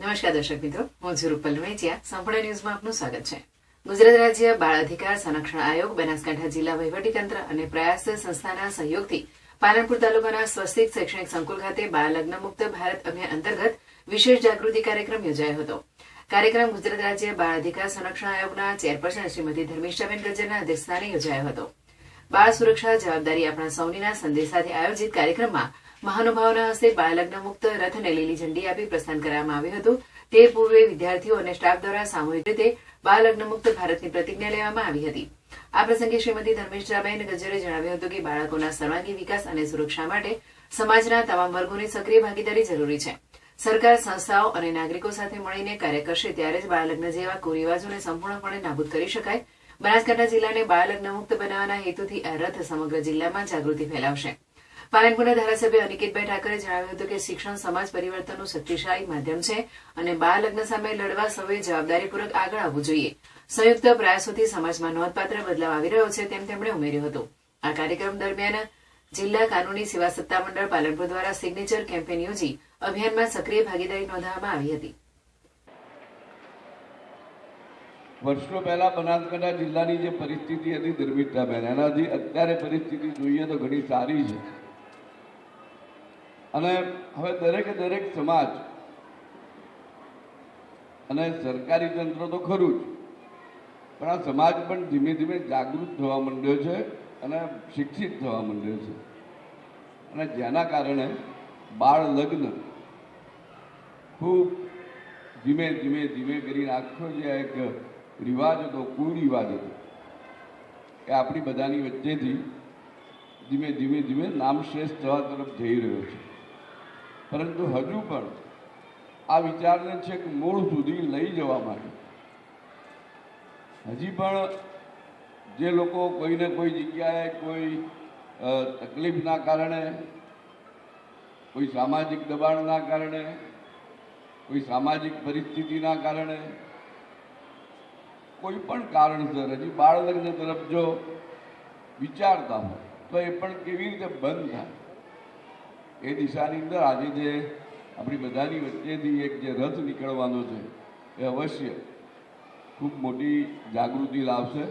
નમસ્કાર દર્શક મિત્રો, હું છું રૂપલ વેચિયા સંપૂર્ણ ન્યૂઝમાં આપનું સ્વાગત છે. ગુજરાત રાજ્ય બાળ અધિકાર સંરક્ષણ આયોગ, બનાસકાંઠા જિલ્લા વહીવટીતંત્ર અને પ્રયાસ સંસ્થાના સહયોગથી પાલનપુર તાલુકાના સ્વસ્તિક શૈક્ષણિક સંકુલ ખાતે બાળ લગ્ન મુક્ત ભારત અભિયાન અંતર્ગત વિશેષ જાગૃતિ કાર્યક્રમ યોજાયો હતો. કાર્યક્રમ ગુજરાત રાજ્ય બાળ અધિકાર સંરક્ષણ આયોગના ચેરપર્સન શ્રીમતી ધર્મિષ્ઠાબેન ગજરના અધ્યક્ષસ્થાને યોજાયો હતો. બાળ સુરક્ષા જવાબદારી આપણા સૌનીના સંદેશ સાથે આયોજિત કાર્યક્રમમાં મહાનુભાવોના હસ્તે બાળલગ્ન મુક્ત રથને લીલી ઝંડી આપી પ્રસ્થાન કરવામાં આવ્યું હતું. તે પૂર્વે વિદ્યાર્થીઓ અને સ્ટાફ દ્વારા સામૂહિક રીતે બાળલગ્ન મુક્ત ભારતની પ્રતિજ્ઞા લેવામાં આવી હતી. આ પ્રસંગે શ્રીમતી ધર્મિષ્ઠાબેન ગજ્જરે જણાવ્યું હતું કે બાળકોના સર્વાંગી વિકાસ અને સુરક્ષા માટે સમાજના તમામ વર્ગોની સક્રિય ભાગીદારી જરૂરી છે. સરકાર, સંસ્થાઓ અને નાગરિકો સાથે મળીને કાર્ય કરશે ત્યારે જ બાળલગ્ન જેવા કુરિવાજોને સંપૂર્ણપણે નાબૂદ કરી શકાય. બનાસકાંઠા જિલ્લાને બાળલગ્ન મુક્ત બનાવવાના હેતુથી આ રથ સમગ્ર જિલ્લામાં જાગૃતિ ફેલાવશે. પાલનપુરના ધારાસભ્ય અનિકેતભાઈ ઠાકરે જણાવ્યું હતું કે શિક્ષણ સમાજ પરિવર્તનનું શક્તિશાળી માધ્યમ છે અને બાળ લગ્ન સામે લડવા સૌએ જવાબદારીપૂર્વક આગળ આવવું જોઈએ. સંયુક્ત પ્રયાસોથી સમાજમાં નોંધપાત્ર બદલાવ આવી રહ્યો છે તેમ તેમણે ઉમેર્યું હતું. આ કાર્યક્રમ દરમિયાન જિલ્લા કાનૂની સેવા સત્તામંડળ પાલનપુર દ્વારા સિગ્નેચર કેમ્પેન યોજી અભિયાનમાં સક્રિય ભાગીદારી નોંધાવવામાં આવી હતી. વર્ષો પહેલા બનાસકાંઠા જિલ્લાની જે પરિસ્થિતિ હતી ધર્મિષ્ઠાબેન, એનાથી અત્યારે પરિસ્થિતિ જોઈએ તો ઘણી સારી છે. અને હવે દરેકે દરેક સમાજ અને સરકારી તંત્ર તો ખરું જ, પણ આ સમાજ પણ ધીમે ધીમે જાગૃત થવા માંડ્યો છે અને શિક્ષિત થવા માંડ્યો છે. અને જેના કારણે બાળ લગ્ન ખૂબ ધીમે ધીમે ધીમે કરીને આખો જે એક રિવાજ હતો, કુરિવાજ હતો. એ આપણી બધાની વચ્ચેથી ધીમે ધીમે ધીમે નામશ્રેષ્ઠ થવા તરફ જઈ રહ્યો છે. પરંતુ હજુ પણ આ વિચારને છેક મૂળ સુધી લઈ જવા માટે. હજી પણ જે લોકો કોઈને કોઈ જગ્યાએ કોઈ તકલીફના કારણે, કોઈ સામાજિક દબાણના કારણે, કોઈ સામાજિક પરિસ્થિતિના કારણે, કોઈ પણ કારણસર હજી બાળ લગ્ન તરફ જો વિચારતા હોય, તો એ પણ કેવી રીતે બંધ થાય? એ દિશાની અંદર આજે જે આપણી બધાની વચ્ચેથી એક જે રથ નીકળવાનો છે, એ અવશ્ય ખૂબ મોટી જાગૃતિ લાવશે.